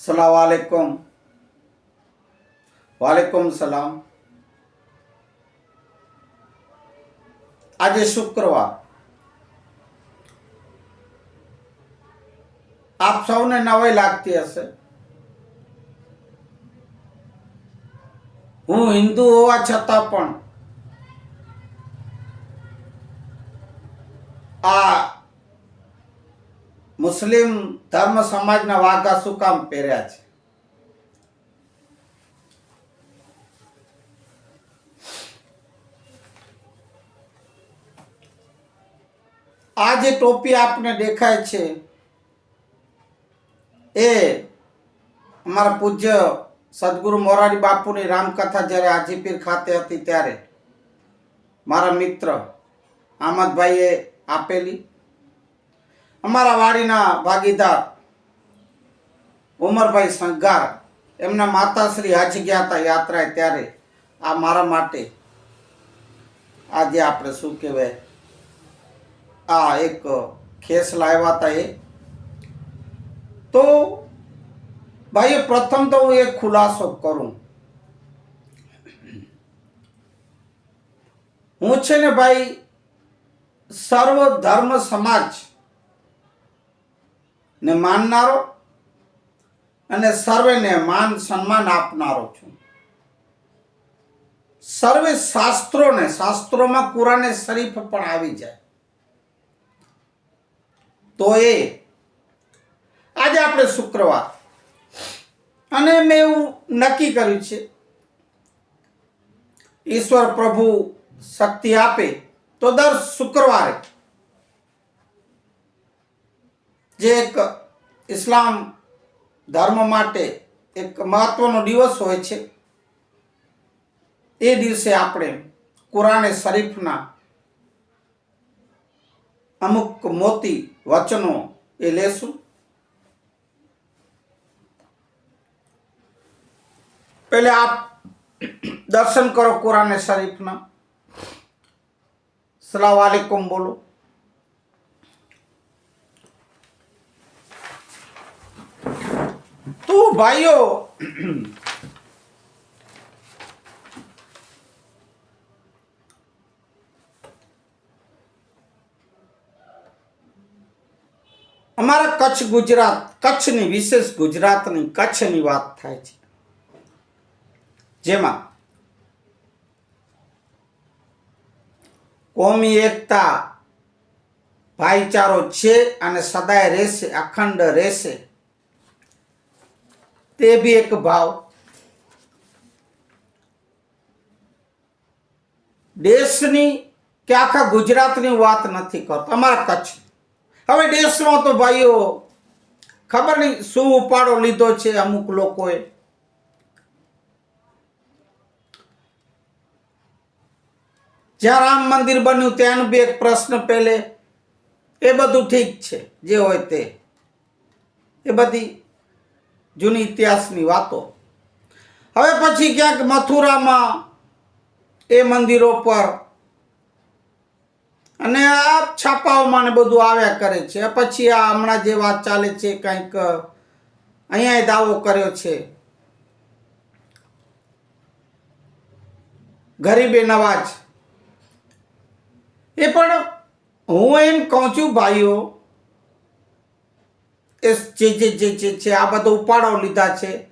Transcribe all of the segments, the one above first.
સલામ વાલેકુમ વાલેકુમ સલામ આજે શુક્રવાર આપ સૌને નવાઈ લાગતી હશે હું હિન્દુ હોવા છતાં પણ આ મુસ્લિમ ધર્મ સમાજના વાઘા શું કામ પહેર્યા છે? આ જે ટોપી આપને દેખાય છે, એ અમારા પૂજ્ય સદગુરુ મોરારી બાપુની રામકથા જ્યારે હાજીપીર ખાતે હતી ત્યારે, મારા મિત્ર આમદભાઈએ આપેલી અમારા વાડીના ભાગીદાર ઉમરભાઈ સંઘાર, એમના માતાશ્રી હાજી ગયા હતા યાત્રાએ ત્યારે. આ મારા માટે આજે આપણે શું કહેવાય? આ એક ખેસ લાવ્યા હતા એ. તો ભાઈ પ્રથમ તો હું એક ખુલાસો કરું. હું છે ને ભાઈ સર્વ ધર્મ સમાજ ને માનનારો અને સર્વેને માન સન્માન આપનારો છું. સર્વે શાસ્ત્રોને, શાસ્ત્રોમાં કુરાને શરીફ પણ આવી જાય. તો એ, આજે આપણે શુક્રવાર. અને મેં એવું નક્કી કર્યું છે. ઈશ્વર પ્રભુ શક્તિ આપે તો દર શુક્રવારે જે એક ઇસ્લામ ધર્મ માટે એક મહત્વનો દિવસ હોય છે, એ દિવસે આપણે કુરાને શરીફના અમુક મોતી વચનો એ લેશું. પહેલે આપ દર્શન કરો કુરાને શરીફના. સલામ આલેકુમ બોલો. તો ભાઈઓ. અમારા કચ્છ ગુજરાત, કચ્છની વિશેષ ગુજરાતની કચ્છની વાત થાય છે. જેમાં કોમી એકતા, ભાઈચારો છે અને સદાય રહેશે, અખંડ રહેશે. તે બી એક ભાવ. દેશની કે આખા ગુજરાતની વાત નથી કરતો, અમારા કચ્છ. હવે દેશમાં તો ભાઈઓ, ખબર નહીં શું ઉપાડો લીધો છે અમુક લોકોએ. જ્યાં રામ મંદિર બન્યું ત્યાંનું બી એક પ્રશ્ન પહેલે. એ બધું ઠીક છે, જે હોય તે. એ બધી જૂની ઇતિહાસની વાતો. હવે પછી ક્યાંક મથુરામાં એ મંદિરો પર અને આ છાપાઓમાં ને બધું આવ્યા કરે છે. પછી આ હમણાં જે વાત ચાલે છે, કંઈક અહીંયા દાવો કર્યો છે. ગરીબે નવાજ. એ પણ હું એમ કહું છું ભાઈઓ એ જે જે જે જે છે આ બધો ઉપાડો લીધા છે.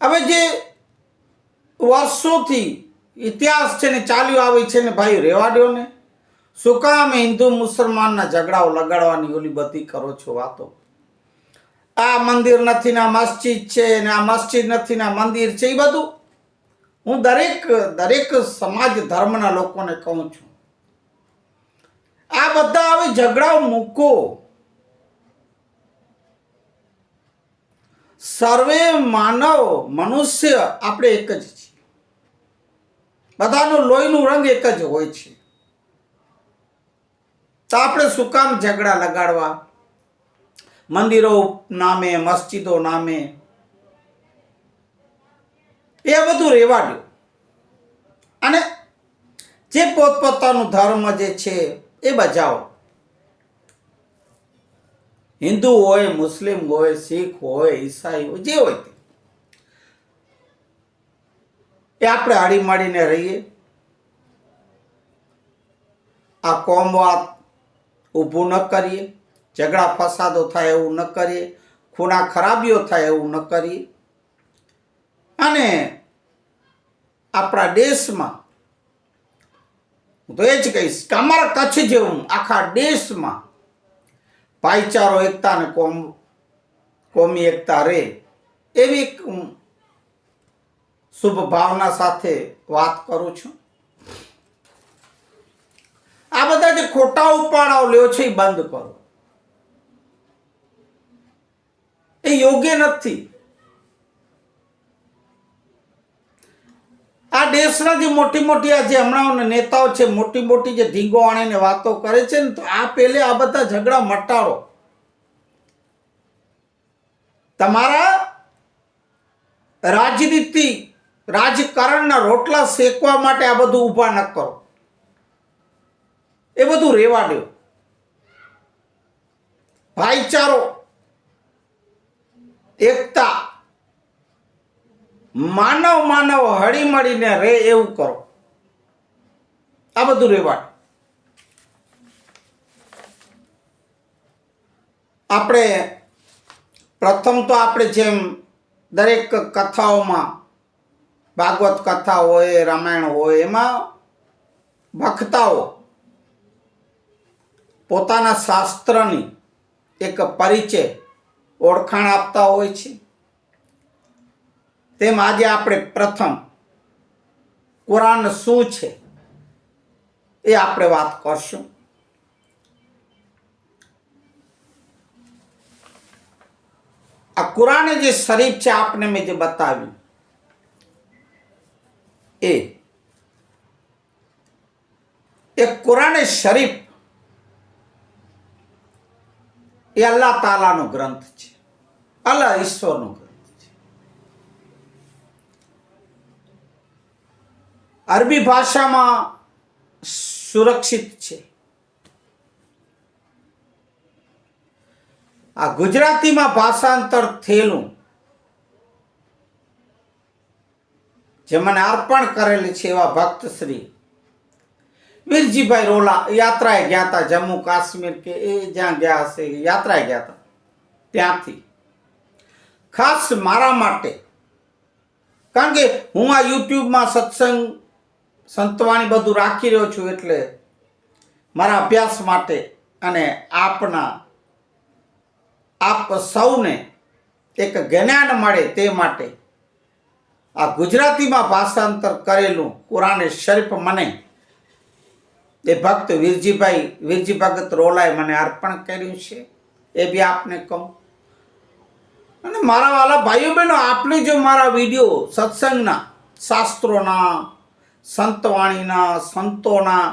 હવે જે વર્ષોથી ઇતિહાસ છે ને ચાલ્યું આવે છે ને ભાઈ રહેવા દો ને શું કામ હિન્દુ મુસલમાનના ઝઘડાઓ લગાડવાની ઓલી બધી કરો છો વાતો? આ મંદિર નથી ને આ મસ્જિદ છે ને આ મસ્જિદ નથી ને આ મંદિર છે, એ બધું હું દરેક દરેક સમાજ ધર્મના લોકોને કહું છું. આ બધા હવે ઝઘડાઓ મૂકો. સર્વે માનવ મનુષ્ય આપણે એક જ છીએ. બધાનું લોહીનું રંગ એક જ હોય છે. તો આપણે શું કામ ઝઘડા લગાડવા? મંદિરો નામે, મસ્જિદો નામે. એ બધું રહેવા દો. અને જે પોતપોતાનું ધર્મ જે છે એ બજાવો. હિન્દુ હોય, મુસ્લિમ હોય, શીખ હોય, ઈસાઈ હોય, જે હોય તે. એ આપણે હળીમળીને રહીએ. આ કોમવાદ ઊભું ન કરીએ. ઝઘડા ફસાદો થાય એવું ન કરીએ. ખૂણા ખરાબીઓ થાય એવું ન કરીએ. અને આપણા દેશમાં, હું તો એ જ કહીશ કે અમારા કચ્છ જેવું, આખા દેશમાં ભાઈચારો, એકતા અને કોમ, કોમી એકતા રહે એવી એક શુભ ભાવના સાથે વાત કરું છું. આ બધા જે ખોટા ઉપાડાઓ લ્યો છે એ બંધ કરો. એ યોગ્ય નથી. આ દેશના જે મોટી મોટી આ જે હમણાં નેતાઓ છે, મોટી મોટી જે ધીંગો આણીને વાતો કરે છે ને, તો આ પેલે આ બધા ઝઘડા મટાડો. તમારા રાજનીતિ રાજકારણના રોટલા શેકવા માટે આ બધું ઊભા ન કરો. એ બધું રેવા દો. ભાઈચારો, એકતા માનવ માનવ હળી મળીને રહે એવું કરો. આ બધું રેવાડ આપણે પ્રથમ તો આપણે જેમ દરેક કથાઓમાં, ભાગવત કથા હોય, રામાયણ હોય, એમાં ભક્તાઓ પોતાના શાસ્ત્રની એક પરિચય ઓળખાણ આપતા હોય છે. તેમ આજે આપણે પ્રથમ કુરાન શું છે એ આપણે વાત કરશું. આ કુરાન જે શરીફ છે આપને મેં જે બતાવ્યું એ એ કુરાન શરીફ એ અલ્લાહ તાલાનો ગ્રંથ છે. અલ્લાહ ઈશ્વરનો ગ્રંથ. અરબી ભાષામાં સુરક્ષિત છે. આ ગુજરાતીમાં ભાષાંતર થયેલું, જે મને અર્પણ કરેલી છે એવા ભક્ત શ્રી વીરજીભાઈ રોલા યાત્રાએ ગયા હતા જમ્મુ કાશ્મીર કે એ જ્યાં ગયા હશે યાત્રાએ ગયા હતા. ત્યાંથી. ખાસ મારા માટે, કારણ કે હું આ યુટ્યુબમાં સત્સંગ સંતવાણી બધું રાખી રહ્યો છું એટલે મારા અભ્યાસ માટે અને આપના, આપ સૌને એક જ્ઞાન મળે તે માટે આ ગુજરાતીમાં ભાષાંતર કરેલું કુરાને શરીફ મને એ ભક્ત વીરજીભાઈ, વીરજી ભગત રોલાએ મને અર્પણ કર્યું છે. એ બી આપને કહું. અને મારા વાલા ભાઈઓ બહેનો, આપને જો મારા વીડિયો સત્સંગના શાસ્ત્રોના સંતવાણીના, સંતોના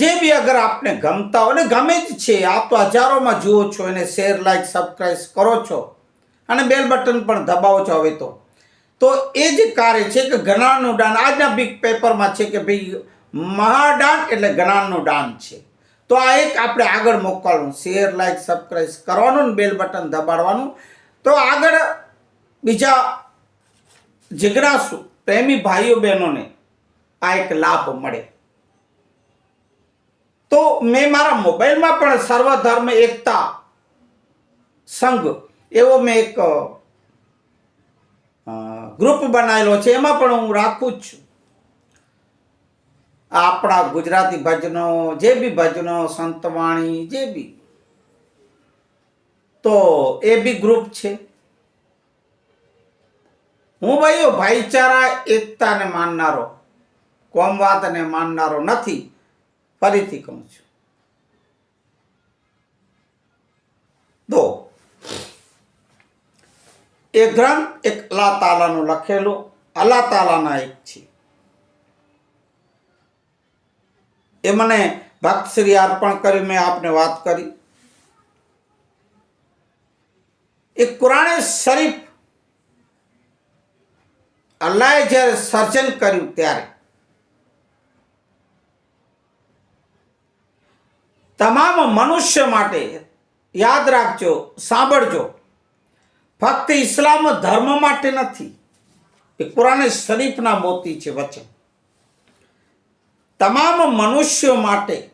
જે બી અગર આપને ગમતા હોય ને ગમે જ છે, આપ તો હજારોમાં જુઓ છો, એને શેર લાઈક સબસ્ક્રાઈબ કરો છો, અને બેલ બટન પણ દબાવો છો હવે તો. તો એ જ કાર્ય છે કે જ્ઞાનનું દાન, આજના બિગ પેપરમાં છે કે ભાઈ, મહાદાન એટલે જ્ઞાનનું દાન છે. તો આ એક આપણે આગળ મોકલવાનું શેર લાઇક સબસ્ક્રાઈબ કરવાનું, ને બેલ બટન દબાડવાનું. તો આગળ બીજા જિજ્ઞાસુ, પ્રેમી ભાઈઓ બહેનોને આ એક લાભ મળે. તો મેં મારા મોબાઈલમાં પણ સર્વધર્મ એકતા સંઘ એવો મેં એક ગ્રુપ બનાવેલો છે. એમાં પણ હું રાખું જ છું. આપણા ગુજરાતી ભજનો, જે બી ભજનો, સંતવાણી, જે બી. તો એ બી ગ્રુપ છે. હું ભાઈઓ, ભાઈચારા, એકતાને માનનારો કોમવાદને માનનારો નથી, ફરીથી કહું છું. તો, એ ગ્રંથ એક અલ્લાહ તાલાનું લખેલું, અલ્લાહ તાલાના એક છે. એ મને ભક્ત શ્રી અર્પણ કરી, મેં આપને વાત કરી. એ કુરાણે શરીફ અલ્લાહે જ્યારે સર્જન કર્યું ત્યારે તમામ મનુષ્ય માટે યાદ રાખજો, સાંભળજો. ફક્ત ઇસ્લામ ધર્મ માટે નથી, એ કુરાને શરીફના મોતી છે વચન. તમામ મનુષ્યો માટે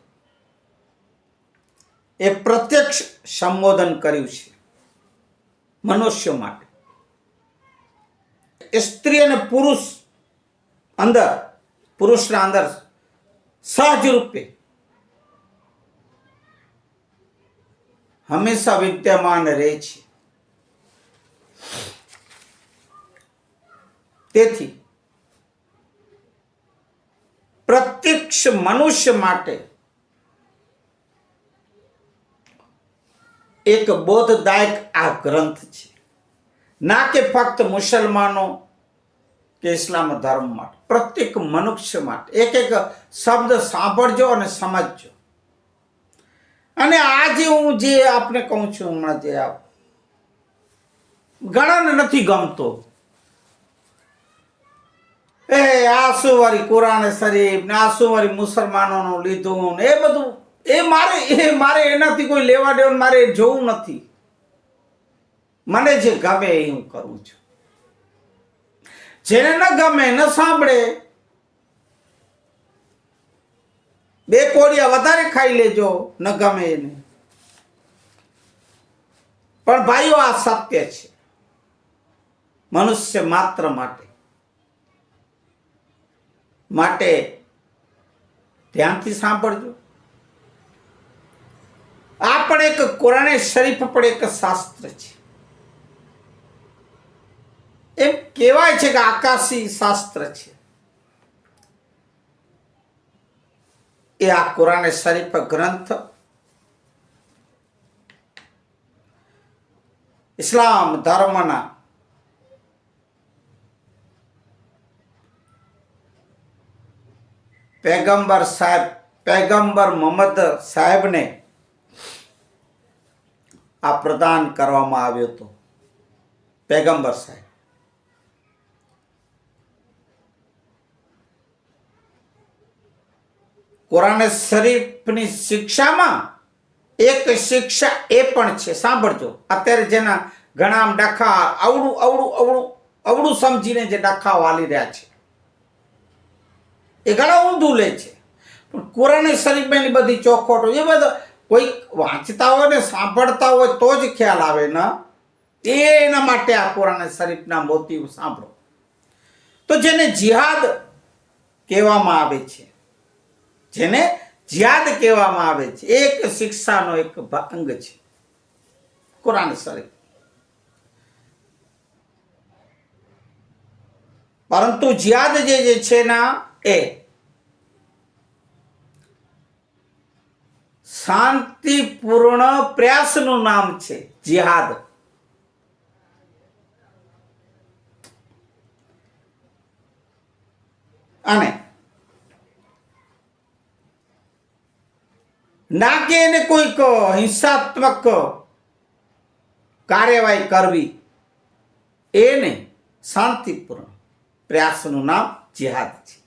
એ પ્રત્યક્ષ સંબોધન કર્યું છે, મનુષ્યો માટે. સ્ત્રી અને પુરુષ અંદર, પુરુષના અંદર સહજ રૂપે હંમેશા વિદ્યમાન રહે છે. તેથી પ્રત્યક્ષ મનુષ્ય માટે એક બોધદાયક આ ગ્રંથ છે. ના કે ફક્ત મુસલમાનો કે ઇસ્લામ ધર્મ માટે, પ્રત્યેક મનુષ્ય માટે. એક એક શબ્દ સાંભળજો અને સમજજો. અને આજે હું જે આપને કહું છું હમણાં જે આપ ઘણાને નથી ગમતો. એ આસુવારી કુરાને શરીફ ને આસુવારી મુસલમાનોનું લીધું ને એ બધું, એ મારે એ મારે એનાથી કોઈ લેવા દેવા મારે જોવું નથી. મને જે ગમે એ હું કરું છું. જેને ન ગમે, ન સાંભળે બે કોડિયા વધારે ખાઈ લેજો, ન ગમે એને. પણ ભાઈઓ, આ સત્ય છે. મનુષ્ય માત્ર માટે. માટે ધ્યાનથી સાંભળજો. આ પણ એક કુરાને શરીફ પણ એક શાસ્ત્ર છે. એમ કહેવાય છે કે આકાશી શાસ્ત્ર છે. એ આ કુરાન શરીફ ગ્રંથ ઇસ્લામ ધર્મના પેગંબર સાહેબ, પેગંબર મોહમ્મદ સાહેબને આ પ્રદાન કરવામાં આવ્યો હતો. પેગંબર સાહેબ. કુરાને શરીફની શિક્ષામાં એક શિક્ષા એ પણ છે. સાંભળજો. અત્યારે જેના ઘણા આમ ડખા અવળું અવળું અવળું અવળું સમજીને જે ડખા વાલી રહ્યા છે. એ ઘણા ઊંધું લે છે. પણ કુરાને શરીફમાં એની બધી ચોખોટો એ બધો કોઈ વાંચતા હોય ને સાંભળતા હોય તો જ ખ્યાલ આવે ને. એના માટે આ કુરાને શરીફના મોતી સાંભળો. તો જેને જિહાદ કહેવામાં આવે છે. જેને જિયાદ કહેવામાં આવે છે. એક શિક્ષાનો એક અંગ છે. કુરાન શરીફ. પરંતુ જિયાદ જે જે છે ના એ શાંતિપૂર્ણ પ્રયાસનું નામ છે. જિહાદ અને ના કે એને કોઈક હિંસાત્મક કાર્યવાહી કરવી. એને શાંતિપૂર્ણ પ્રયાસનું નામ જિહાદ છે.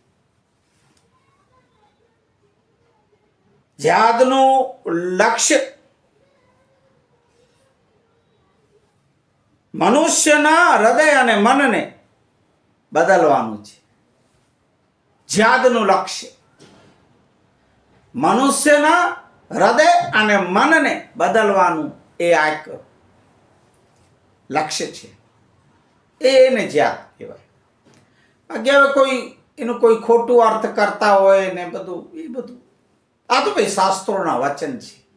જિહાદનું લક્ષ્ય મનુષ્યના હૃદય અને મનને બદલવાનું છે. જિહાદનું લક્ષ્ય મનુષ્યના હૃદય અને મનને બદલવાનું એ આ એક લક્ષ્ય છે. એને જ્યાં કહેવાય. અગિયાર કોઈ એનું કોઈ ખોટું અર્થ કરતા હોય ને બધું, એ બધું. આ તો ભાઈ શાસ્ત્રોના વચન છે.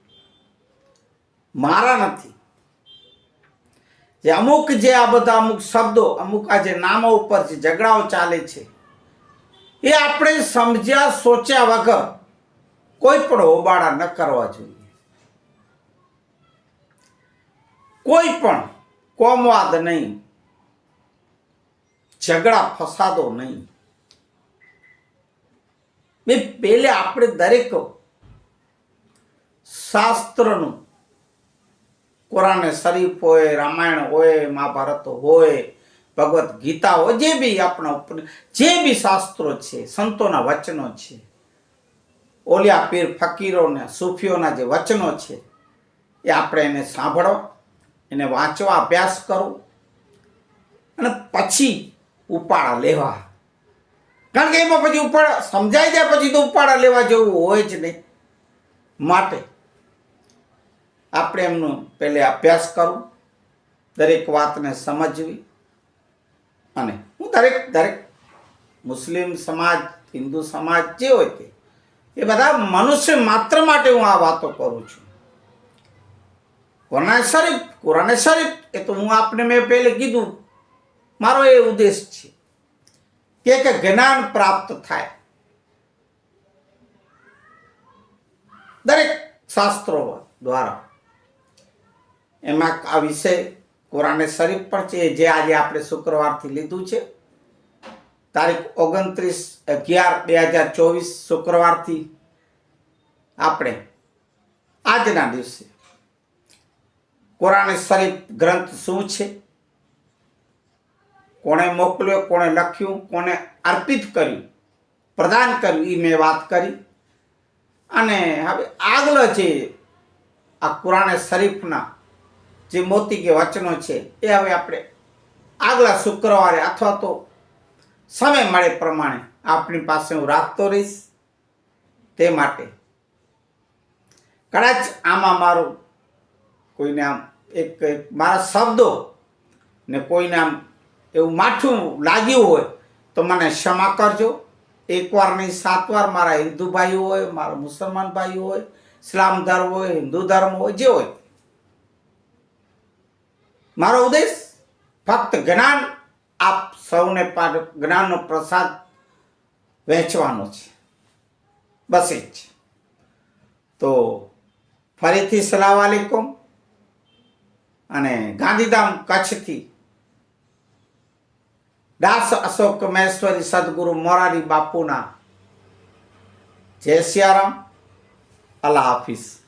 મારા નથી. જે અમુક જે આ બધા અમુક શબ્દો, અમુક આ જે નામો ઉપર જે ઝઘડાઓ ચાલે છે, એ આપણે સમજ્યા, સોચ્યા વગર કોઈ પણ હોબાળા ન કરવા જોઈએ. કોઈ પણ કોમવાદ નહીં. ઝઘડા, ફસાદો નહીં. એ પેલે આપણે દરેક શાસ્ત્રનું કુરાને શરીફ હોય, રામાયણ હોય, મહાભારત હોય, ભગવદ્ ગીતા હોય, જે બી આપણા જે બી શાસ્ત્રો છે, સંતોના વચનો છે ઓલિયા પીર ફકીરોને, સૂફીઓના જે વચનો છે, એ આપણે એને સાંભળો, એને વાંચવા અભ્યાસ કરો, અને પછી ઉપાડા લેવા. કારણ કે એમાં પછી ઉપાડા, સમજાઈ જાય પછી તો ઉપાડા લેવા જેવું હોય જ નહીં. માટે આપણે એમનો પહેલે અભ્યાસ કરવો દરેક વાતને સમજવી, અને હું દરેક દરેક મુસ્લિમ સમાજ, હિન્દુ સમાજ જે હોય તે એ બધા મનુષ્ય માત્ર માટે હું આ વાતો કરું છું. કુરાન શરીફ કુરાને શરીફ, એ તો હું આપને મેં પહેલે કીધું. મારો એ ઉદ્દેશ છે કે કે જ્ઞાન પ્રાપ્ત થાય. દરેક શાસ્ત્રો દ્વારા. એમાં આ વિષય કુરાને શરીફ પણ છે, જે આજે આપણે શુક્રવારથી લીધું છે. તારીખ ઓગણત્રીસ અગિયાર બે હજાર ચોવીસ શુક્રવારથી આપણે આજના દિવસે કુરાન શરીફ ગ્રંથ શું છે? કોણે મોકલ્યો, કોણે લખ્યું કોને અર્પિત કર્યું, પ્રદાન કર્યું એ મેં વાત કરી. અને હવે આગળ જે આ કુરાન શરીફના જે મોતી કે વચનો છે, એ હવે આપણે આગલા શુક્રવારે અથવા તો સમય મળે પ્રમાણે આપણી પાસે હું રાખતો રહીશ તે માટે. કદાચ આમાં મારું કોઈને આમ એક મારા શબ્દો ને કોઈને આમ એવું માઠું લાગ્યું હોય તો મને ક્ષમા કરજો. એકવાર નહીં, સાત વાર મારા હિન્દુ ભાઈઓ હોય, મારા મુસલમાન ભાઈઓ હોય, ઇસ્લામ ધર્મ હોય, હિન્દુ ધર્મ હોય, જે હોય. મારો ઉદ્દેશ ફક્ત જ્ઞાન આપ સૌને જ્ઞાનનો પ્રસાદ વહેંચવાનો છે. બસ એ જ. તો ફરીથી સલામ વાલેકુમ અને ગાંધીધામ કચ્છથી દાસ અશોક મહેશ્વરી સદગુરુ મોરારી બાપુના જય સિયારામ. અલ્લાહ હાફિઝ.